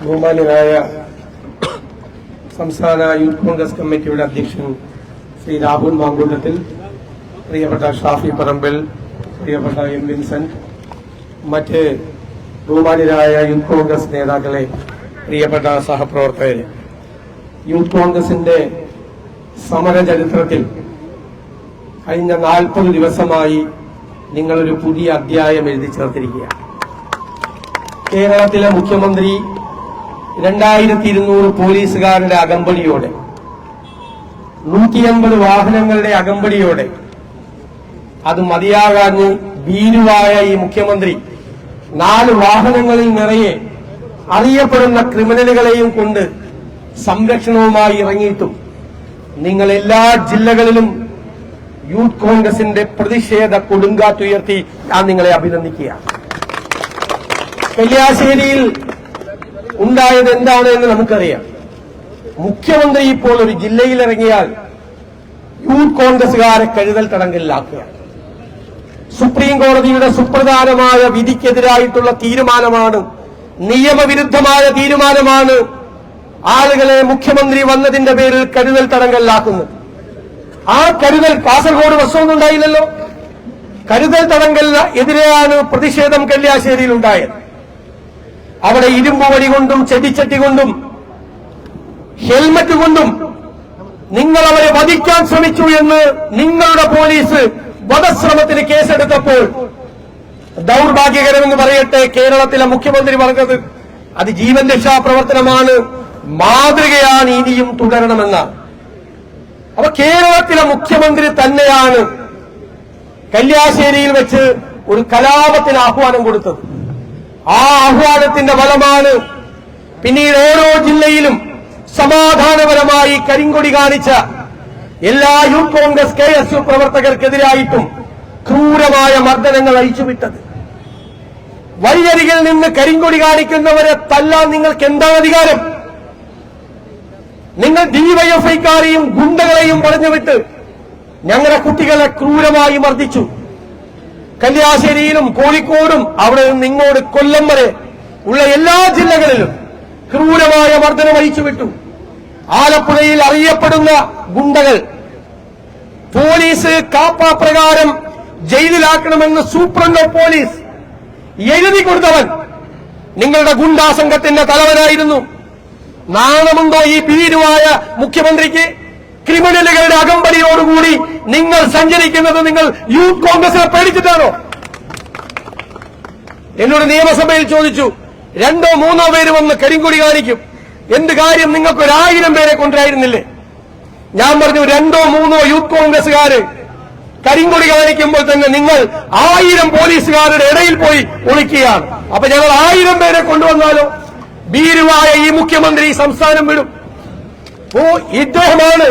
ബഹുമാന്യനായ സംസ്ഥാന യൂത്ത് കോൺഗ്രസ് കമ്മിറ്റിയുടെ അധ്യക്ഷൻ ശ്രീ രാഹുൽ മാങ്കൂട്ടത്തിൽ പ്രിയപ്പെട്ട ഷാഫി പറമ്പിൽ പ്രിയപ്പെട്ട എം വിൻസെന്റ് മറ്റ് ബഹുമാന്യരായ യൂത്ത് കോൺഗ്രസ് നേതാക്കളെ പ്രിയപ്പെട്ട സഹപ്രവർത്തകരെ. യൂത്ത് കോൺഗ്രസിന്റെ സമര ചരിത്രത്തിൽ കഴിഞ്ഞ നാൽപ്പത് ദിവസമായി നിങ്ങളൊരു പുതിയ അധ്യായം എഴുതി ചേർത്തിരിക്കുകയാണ് കേരളത്തിലെ മുഖ്യമന്ത്രി രണ്ടായിരത്തി ഇരുന്നൂറ് പോലീസുകാരുടെ അകമ്പടിയോടെ നൂറ്റി അൻപത് വാഹനങ്ങളുടെ അകമ്പടിയോടെ അത് മതിയാകാഞ്ഞ് ഭീരുവായ ഈ മുഖ്യമന്ത്രി നാല് വാഹനങ്ങളിൽ നിറയെ അറിയപ്പെടുന്ന ക്രിമിനലുകളെയും കൊണ്ട് സംരക്ഷണവുമായി ഇറങ്ങിയിട്ടും നിങ്ങൾ എല്ലാ ജില്ലകളിലും യൂത്ത് കോൺഗ്രസിന്റെ പ്രതിഷേധ കൊടുങ്കാറ്റുയർത്തി ഞാൻ നിങ്ങളെ അഭിനന്ദിക്കുകയാണ് കല്യാശ്ശേരിയിൽ ഉണ്ടായത് എന്താണ് എന്ന് നമുക്കറിയാം. മുഖ്യമന്ത്രി ഇപ്പോൾ ഒരു ജില്ലയിൽ ഇറങ്ങിയാൽ യൂത്ത് കോൺഗ്രസുകാരെ കരുതൽ തടങ്കലിലാക്കുക. സുപ്രീം കോടതിയുടെ സുപ്രധാനമായ വിധിക്കെതിരായിട്ടുള്ള തീരുമാനമാണ് നിയമവിരുദ്ധമായ തീരുമാനമാണ് ആളുകളെ മുഖ്യമന്ത്രി വന്നതിന്റെ പേരിൽ കരുതൽ തടങ്കലിലാക്കുന്നത്. ആ കരുതൽ കാസർഗോഡ് വസ്ത്രമൊന്നും ഉണ്ടായില്ലല്ലോ. കരുതൽ തടങ്കലിന് എതിരെയാണ് പ്രതിഷേധം കല്യാശ്ശേരിയിൽ ഉണ്ടായത്. അവിടെ ഇരുമ്പ് വടി കൊണ്ടും ചെടിച്ചട്ടി കൊണ്ടും ഹെൽമറ്റ് കൊണ്ടും നിങ്ങൾ അവരെ വധിക്കാൻ ശ്രമിച്ചു എന്ന് നിങ്ങളുടെ പോലീസ് വധശ്രമത്തിന് കേസെടുത്തപ്പോൾ ദൗർഭാഗ്യകരമെന്ന് പറയട്ടെ കേരളത്തിലെ മുഖ്യമന്ത്രി പറഞ്ഞത്. അത് ജീവൻ രക്ഷാ പ്രവർത്തനമാണ്. മാതൃകയാണ് ഇനിയും തുടരണമെന്നാണ്. അപ്പൊ കേരളത്തിലെ മുഖ്യമന്ത്രി തന്നെയാണ് കല്യാശ്ശേരിയിൽ വെച്ച് ഒരു കലാപത്തിന് ആഹ്വാനം കൊടുത്തത്. ആ ആഹ്വാനത്തിന്റെ ഫലമാണ് പിന്നീട് ഓരോ ജില്ലയിലും സമാധാനപരമായി കരിങ്കൊടി കാണിച്ച എല്ലാ Youth Congress K S U പ്രവർത്തകർക്കെതിരായിട്ടും ക്രൂരമായ മർദ്ദനങ്ങൾ അഴിച്ചുവിട്ടത്. വഴിയരികിൽ നിന്ന് കരിങ്കൊടി കാണിക്കുന്നവരെ തല്ലാൻ നിങ്ങൾക്ക് എന്താണ് അധികാരം? നിങ്ങൾ ഡിവൈഎഫ്ഐക്കാരെയും ഗുണ്ടകളെയും പറഞ്ഞുവിട്ട് ഞങ്ങളുടെ കുട്ടികളെ ക്രൂരമായി മർദ്ദിച്ചു. കല്യാശ്ശേരിയിലും കോഴിക്കോടും അവിടെ നിന്ന് ഇങ്ങോട്ട് കൊല്ലം വരെ ഉള്ള എല്ലാ ജില്ലകളിലും ക്രൂരമായ മർദ്ദനം അഴിച്ചുവിട്ടു. ആലപ്പുഴയിൽ അറിയപ്പെടുന്ന ഗുണ്ടകൾ പോലീസ് കാപ്പ പ്രകാരം ജയിലിലാക്കണമെന്ന് സൂപ്രണ്ട് പോലീസ് എഴുതി കൊടുത്തവൻ നിങ്ങളുടെ ഗുണ്ടാ സംഘത്തിന്റെ തലവനായിരുന്നു. നാണമുണ്ടോ ഈ ഭീരുവായ മുഖ്യമന്ത്രിക്ക് ക്രിമിനലുകളുടെ അകമ്പടിയോടുകൂടി നിങ്ങൾ സഞ്ചരിക്കുന്നത് നിങ്ങൾ യൂത്ത് കോൺഗ്രസിനെ പേടിച്ചിട്ടാണോ? എന്നോട് നിയമസഭയിൽ ചോദിച്ചു രണ്ടോ മൂന്നോ പേര് വന്ന് കരിങ്കൊടി കാണിക്കും. എന്ത് കാര്യം നിങ്ങൾക്ക് ഒരായിരം പേരെ കൊണ്ടുവരായിരുന്നില്ലേ ഞാൻ പറഞ്ഞു രണ്ടോ മൂന്നോ യൂത്ത് കോൺഗ്രസുകാര് കരിങ്കൊടി കാണിക്കുമ്പോൾ തന്നെ നിങ്ങൾ ആയിരം പോലീസുകാരുടെ ഇടയിൽ പോയി ഒളിക്കുകയാണ്. അപ്പൊ ഞങ്ങൾ ആയിരം പേരെ കൊണ്ടുവന്നാലോ? ഭീരുവായ ഈ മുഖ്യമന്ത്രി സംസ്ഥാനം വിടും. ഓ ഇദ്ദേഹമാണ്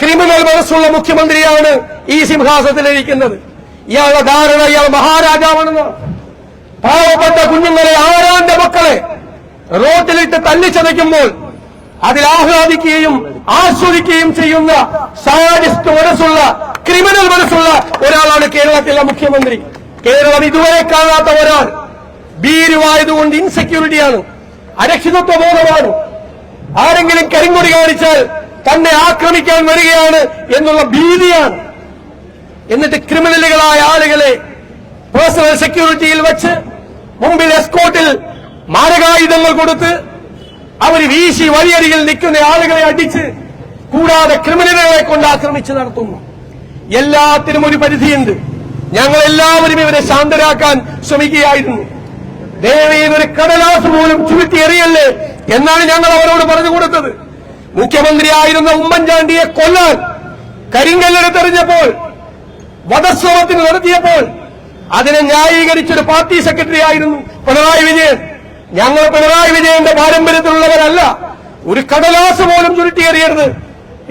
ക്രിമിനൽ മനസ്സുള്ള മുഖ്യമന്ത്രിയാണ് ഈ സിംഹാസനത്തിലിരിക്കുന്നത്. ഇയാളുടെ ധാരണ ഇയാൾ മഹാരാജാവാണെന്ന്. പാവപ്പെട്ട കുഞ്ഞുങ്ങളെ ആരാന്റെ മക്കളെ റോട്ടിലിട്ട് തല്ലിച്ചതയ്ക്കുമ്പോൾ അതിൽ ആഹ്ലാദിക്കുകയും ആസ്വദിക്കുകയും ചെയ്യുന്ന സാരിസ്റ്റ് മനസ്സുള്ള ക്രിമിനൽ മനസ്സുള്ള ഒരാളാണ് കേരളത്തിലെ മുഖ്യമന്ത്രി. കേരളം ഇതുവരെ കാണാത്ത ഒരാൾ. ഭീരുവായതുകൊണ്ട് ഇൻസെക്യൂരിറ്റിയാണ് അരക്ഷിതത്വ ബോധമാണ് ആരെങ്കിലും കരിങ്കൊടി കാണിച്ചാൽ തന്നെ ആക്രമിക്കാൻ വരികയാണ് എന്നുള്ള ഭീതിയാണ്. എന്നിട്ട് ക്രിമിനലുകളായ ആളുകളെ പേഴ്സണൽ സെക്യൂരിറ്റിയിൽ വെച്ച് മുമ്പിൽ എസ്കോട്ടിൽ മാരകായുധങ്ങൾ കൊടുത്ത് അവർ വീശി വഴിയരികിൽ നിൽക്കുന്ന ആളുകളെ അടിച്ച് കൂടാതെ ക്രിമിനലുകളെ കൊണ്ട് ആക്രമിച്ച് നടത്തുന്നു. എല്ലാത്തിനും ഒരു പരിധിയുണ്ട്. ഞങ്ങൾ എല്ലാവരും ഇവരെ ശാന്തരാക്കാൻ ശ്രമിക്കുകയായിരുന്നു. ദയവേത് ഒരു കടലാസ് പോലും ചുരുത്തി എറിയല്ലേ എന്നാണ് ഞങ്ങൾ അവരോട് പറഞ്ഞു കൊടുത്തത്. മുഖ്യമന്ത്രിയായിരുന്ന ഉമ്മൻചാണ്ടിയെ കൊല്ലാൻ കരിങ്കല്ലെടുത്തെറിഞ്ഞപ്പോൾ വധശ്രമത്തിന് നടത്തിയപ്പോൾ അതിനെ ന്യായീകരിച്ചൊരു പാർട്ടി സെക്രട്ടറി ആയിരുന്നു പിണറായി വിജയൻ. ഞങ്ങൾ പിണറായി വിജയന്റെ പാരമ്പര്യത്തിലുള്ളവരല്ല. ഒരു കടലാസ് പോലും ചുരുട്ടിയെറിയരുത്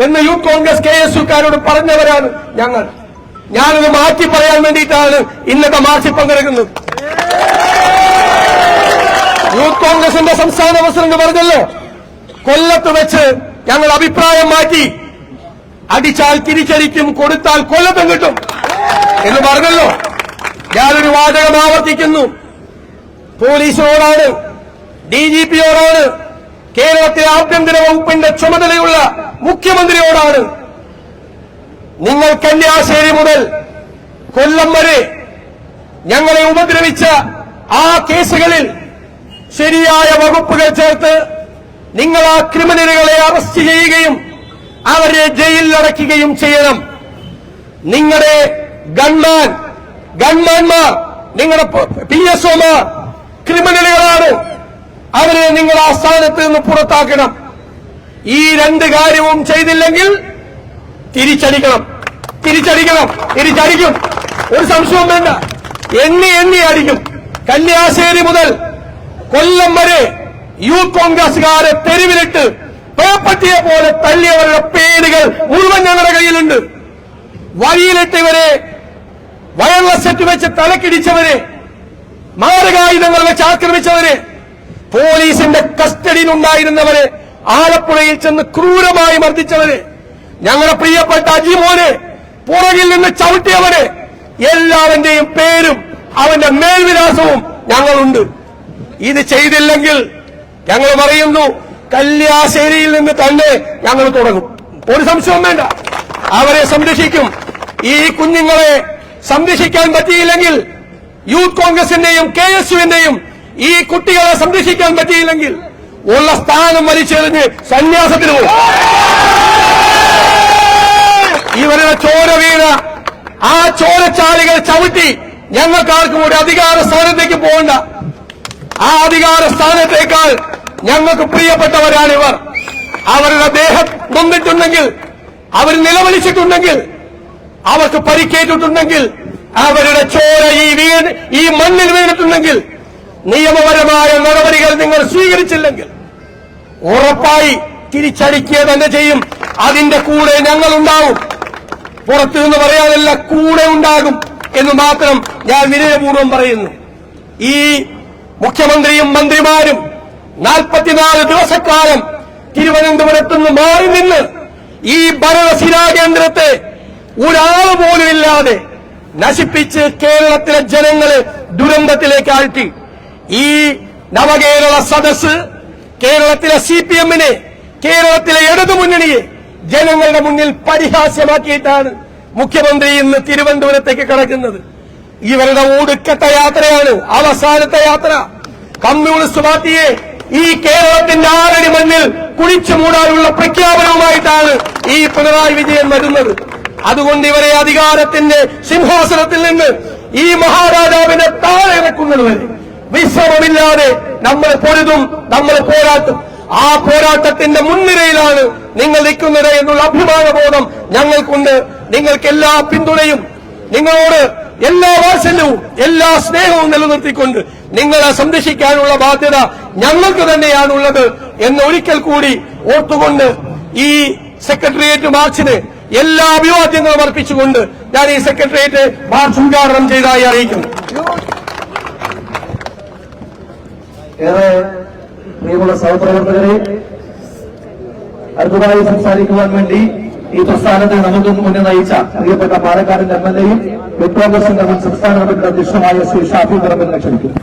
എന്ന് യൂത്ത് കോൺഗ്രസ് കെ എസ് യുക്കാരോട് പറഞ്ഞവരാണ് ഞങ്ങൾ. ഞാനത് മാറ്റി പറയാൻ വേണ്ടിയിട്ടാണ് ഇന്നത്തെ മാർച്ചിൽ പങ്കെടുക്കുന്നത്. യൂത്ത് കോൺഗ്രസിന്റെ സംസ്ഥാന പ്രസിഡന്റ് പറഞ്ഞല്ലോ കൊല്ലത്ത് വെച്ച് ഞങ്ങൾ അഭിപ്രായം മാറ്റി അടിച്ചാൽ തിരിച്ചടിക്കും കൊടുത്താൽ കൊല്ലത്തും കിട്ടും എന്ന് പറഞ്ഞല്ലോ. ഞാനൊരു വാചകം ആവർത്തിക്കുന്നു. പോലീസിനോടാണ് ഡി ജി പിയോടാണ് കേരളത്തിലെ ആഭ്യന്തര വകുപ്പിന്റെ ചുമതലയുള്ള മുഖ്യമന്ത്രിയോടാണ്. നിങ്ങൾ കന്യാശ്ശേരി മുതൽ കൊല്ലം വരെ ഞങ്ങളെ ഉപദ്രവിച്ച ആ കേസുകളിൽ ശരിയായ വകുപ്പുകൾ ചേർത്ത് നിങ്ങൾ ആ ക്രിമിനലുകളെ അറസ്റ്റ് ചെയ്യുകയും അവരെ ജയിലിലടയ്ക്കുകയും ചെയ്യണം. നിങ്ങളുടെ ഗൺമാൻ ഗൺമാൻമാർ നിങ്ങളുടെ പി എസ് ഒമാർ ക്രിമിനലുകളാണ് അവരെ നിങ്ങൾ ആ സ്ഥാനത്ത് നിന്ന് പുറത്താക്കണം. ഈ രണ്ട് കാര്യവും ചെയ്തില്ലെങ്കിൽ തിരിച്ചടിക്കണം. തിരിച്ചടിക്കണം. തിരിച്ചടിക്കും. ഒരു സംശയവും വേണ്ട. എണ്ണി എണ്ണി അടിക്കും. കന്യാശേരി മുതൽ കൊല്ലം വരെ യൂത്ത് കോൺഗ്രസുകാരെ തെരുവിലിട്ട് പേപ്പറ്റിയെ പോലെ തല്ലിയവരുടെ പേരുകൾ മുഴുവൻ ഞങ്ങളുടെ കയ്യിലുണ്ട്. വഴിയിലിട്ട് ഇവരെ വയർലെസ് സെറ്റ് വെച്ച് തലക്കിടിച്ചവരെ മാരകായുധങ്ങൾ വെച്ച് ആക്രമിച്ചവരെ പോലീസിന്റെ കസ്റ്റഡിയിൽ ഉണ്ടായിരുന്നവരെ ആലപ്പുഴയിൽ ചെന്ന് ക്രൂരമായി മർദ്ദിച്ചവരെ ഞങ്ങളുടെ പ്രിയപ്പെട്ട അജിമോനെ പുറകിൽ നിന്ന് ചവിട്ടിയവരെ എല്ലാവന്റെയും പേരും അവന്റെ മേൽവിലാസവും ഞങ്ങളുണ്ട്. ഇത് ചെയ്തില്ലെങ്കിൽ ഞങ്ങൾ പറയുന്നു കല്യാശ്ശേരിയിൽ നിന്ന് തന്നെ ഞങ്ങൾ തുടങ്ങും. ഒരു സംശയവും വേണ്ട. അവരെ സംരക്ഷിക്കും. ഈ കുഞ്ഞുങ്ങളെ സംരക്ഷിക്കാൻ പറ്റിയില്ലെങ്കിൽ യൂത്ത് കോൺഗ്രസിന്റെയും കെ എസ് യുവിന്റെയും ഈ കുട്ടികളെ സംരക്ഷിക്കാൻ പറ്റിയില്ലെങ്കിൽ ഉള്ള സ്ഥാനം വലിച്ചെറിഞ്ഞ് സന്യാസത്തിന് പോകും ഇവരുടെ ചോര വീണ ആ ചോരച്ചാലികൾ ചവിട്ടി ഞങ്ങൾക്കാർക്കും ഒരു അധികാര സ്ഥാനത്തേക്ക് പോകണ്ട. ആ അധികാര സ്ഥാനത്തേക്കാൾ ഞങ്ങൾക്ക് പ്രിയപ്പെട്ടവരാണിവർ അവരുടെ ദേഹം നൊന്നിട്ടുണ്ടെങ്കിൽ അവർ നിലവിളിച്ചിട്ടുണ്ടെങ്കിൽ അവർക്ക് പരിക്കേറ്റിട്ടുണ്ടെങ്കിൽ അവരുടെ ചോര ഈ വീണ് ഈ മണ്ണിൽ വീണിട്ടുണ്ടെങ്കിൽ നിയമപരമായ നടപടികൾ നിങ്ങൾ സ്വീകരിച്ചില്ലെങ്കിൽ ഉറപ്പായി തിരിച്ചടിക്കുക തന്നെ ചെയ്യും. അതിന്റെ കൂടെ ഞങ്ങളുണ്ടാവും. പുറത്തു നിന്ന് പറയാനല്ല കൂടെ ഉണ്ടാകും എന്ന് മാത്രം ഞാൻ വിനയപൂർവം പറയുന്നു. ഈ മുഖ്യമന്ത്രിയും മന്ത്രിമാരും നാൽപ്പത്തിനാല് ദിവസക്കാലം തിരുവനന്തപുരത്ത് നിന്ന് മാറി നിന്ന് ഈ ഭരണസിരാ കേന്ദ്രത്തെ ഒരാൾ പോലും ഇല്ലാതെ നശിപ്പിച്ച് കേരളത്തിലെ ജനങ്ങളെ ദുരന്തത്തിലേക്ക് ആഴ്ത്തി. ഈ നവകേരള സദസ് കേരളത്തിലെ സി പി എമ്മിനെ കേരളത്തിലെ ഇടതുമുന്നണിയെ ജനങ്ങളുടെ മുന്നിൽ പരിഹാസ്യമാക്കിയിട്ടാണ് മുഖ്യമന്ത്രി ഇന്ന് തിരുവനന്തപുരത്തേക്ക് കടക്കുന്നത്. ഇവരുടെ ഊടുക്കത്തെ യാത്രയാണ് അവസാനത്തെ യാത്ര. കമ്മ്യൂണിസ്റ്റ് പാർട്ടിയെ ഈ കേരളത്തിന്റെ ആറടി മണ്ണിൽ കുഴിച്ചു മൂടാനുള്ള പ്രഖ്യാപനവുമായിട്ടാണ് ഈ പിണറായി വിജയൻ വരുന്നത്. അതുകൊണ്ട് ഇവരെ അധികാരത്തിന്റെ സിംഹാസനത്തിൽ നിന്ന് ഈ മഹാരാജാവിനെ താഴെ ഇറക്കുന്നത് വരെ വിശ്രമമില്ലാതെ നമ്മൾ പൊരുതും നമ്മൾ പോരാട്ടും. ആ പോരാട്ടത്തിന്റെ മുൻനിരയിലാണ് നിങ്ങൾ നിൽക്കുന്നത് എന്നുള്ള അഭിമാനബോധം ഞങ്ങൾക്കുണ്ട്. നിങ്ങൾക്ക് എല്ലാ പിന്തുണയും നിങ്ങളോട് എല്ലാ വാത്സല്യവും എല്ലാ സ്നേഹവും നിലനിർത്തിക്കൊണ്ട് നിങ്ങളെ സംരക്ഷിക്കാനുള്ള ബാധ്യത ഞങ്ങൾക്ക് തന്നെയാണുള്ളത് എന്ന് ഒരിക്കൽ കൂടി ഓർത്തുകൊണ്ട് ഈ സെക്രട്ടേറിയറ്റ് മാർച്ചിന് എല്ലാ അഭിവാദ്യങ്ങളും അർപ്പിച്ചുകൊണ്ട് ഞാൻ ഈ സെക്രട്ടേറിയറ്റ് മാർച്ച് ഉദ്ഘാടനം ചെയ്തതായി അറിയിക്കുന്നു. ഏറെ പ്രിയമുള്ള സഹപ്രവർത്തകരെ അടുത്തതായി സംസാരിക്കുവാൻ വേണ്ടി ഈ പ്രസ്ഥാനത്തെ നമുക്ക് മുന്നേ നയിച്ച അറിയപ്പെട്ട പാലക്കാടിന്റെ എം എൽ എയും വിപ്ലവ സംഘം സംസ്ഥാന കമ്മിറ്റിയുടെ അധ്യക്ഷമായ ശ്രീ ഷാഫി പറമ്പിലിനെ ക്ഷണിക്കുന്നു.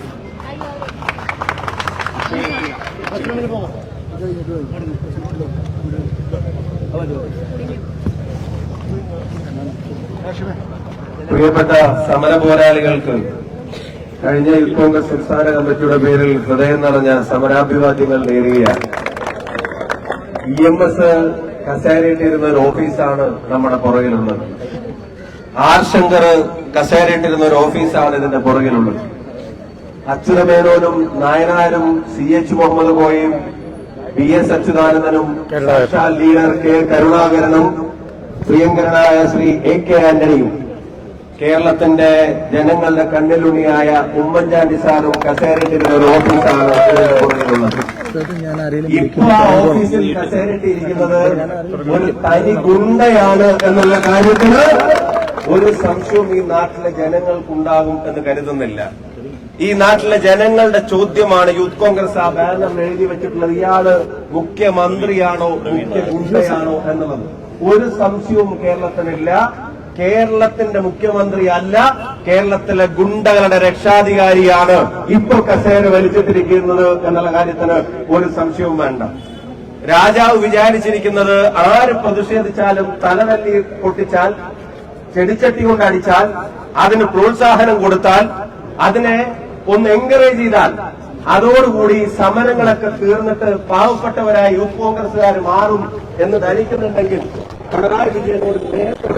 പ്രിയപ്പെട്ട സമര പോരാളികൾക്ക് കഴിഞ്ഞ യൂത്ത് കോൺഗ്രസ് സംസ്ഥാന കമ്മിറ്റിയുടെ പേരിൽ ഹൃദയം നിറഞ്ഞ സമരാഭിവാദ്യങ്ങൾ നേരുകയാണ്. ഇ എം എസ് കസേരയിട്ടിരുന്ന ഒരു ഓഫീസാണ് നമ്മുടെ പുറകിലുള്ളത്. ആർ ശങ്കർ കസേരയിട്ടിരുന്ന ഒരു ഓഫീസാണ് ഇതിന്റെ പുറകിലുള്ളത്. അച്യുതമേനോനും നായനാരും സി എച്ച് മുഹമ്മദ് കോയും ബി എസ് അച്യുതാനന്ദനും സാക്ഷാൽ ലീഡർ കെ കരുണാകരനും പ്രിയങ്കരനായ ശ്രീ എ കെ ആന്റണിയും കേരളത്തിന്റെ ജനങ്ങളുടെ കണ്ണിലുണിയായ ഉമ്മൻചാണ്ടി സാറും കസേരയിട്ടിരുന്ന ഒരു ഓഫീസാണ് ഇതിന്റെ പുറകിലുള്ളത്. ഇപ്പൊ ആ ഓഫീസിൽ കസേരയിട്ടിരിക്കുന്നത് ഒരു തനി ഗുണ്ടയാണ് എന്നുള്ള കാര്യത്തിന് ഒരു സംശയവും ഈ നാട്ടിലെ ജനങ്ങൾക്കുണ്ടാകും എന്ന് കരുതുന്നില്ല. ഈ നാട്ടിലെ ജനങ്ങളുടെ ചോദ്യമാണ് യൂത്ത് കോൺഗ്രസ് ആ ബാനർ എഴുതി വെച്ചിട്ടുള്ളത് ഇയാൾ മുഖ്യമന്ത്രിയാണോ മുഖ്യ ഗുണ്ടയാണോ എന്നുള്ളത്. ഒരു സംശയവും കേരളത്തിനില്ല. കേരളത്തിന്റെ മുഖ്യമന്ത്രി അല്ല കേരളത്തിലെ ഗുണ്ടകളുടെ രക്ഷാധികാരിയാണ് ഇപ്പൊ കസേര വലിച്ചിട്ടിരിക്കുന്നത് എന്നുള്ള കാര്യത്തിന് ഒരു സംശയവും വേണ്ട. രാജാവ് വിചാരിച്ചിരിക്കുന്നത് ആര് പ്രതിഷേധിച്ചാലും തലതല്ലി പൊട്ടിച്ചാൽ ചെടിച്ചട്ടി കൊണ്ട് അടിച്ചാൽ അതിന് പ്രോത്സാഹനം കൊടുത്താൽ അതിനെ ഒന്ന് എൻകറേജ് ചെയ്താൽ അതോടുകൂടി സമരങ്ങളൊക്കെ തീർന്നിട്ട് പാവപ്പെട്ടവരായ യൂത്ത് കോൺഗ്രസുകാർ മാറും എന്ന് ധരിക്കുന്നുണ്ടെങ്കിൽ പിണറായി വിജയനോട് നേരിട്ട്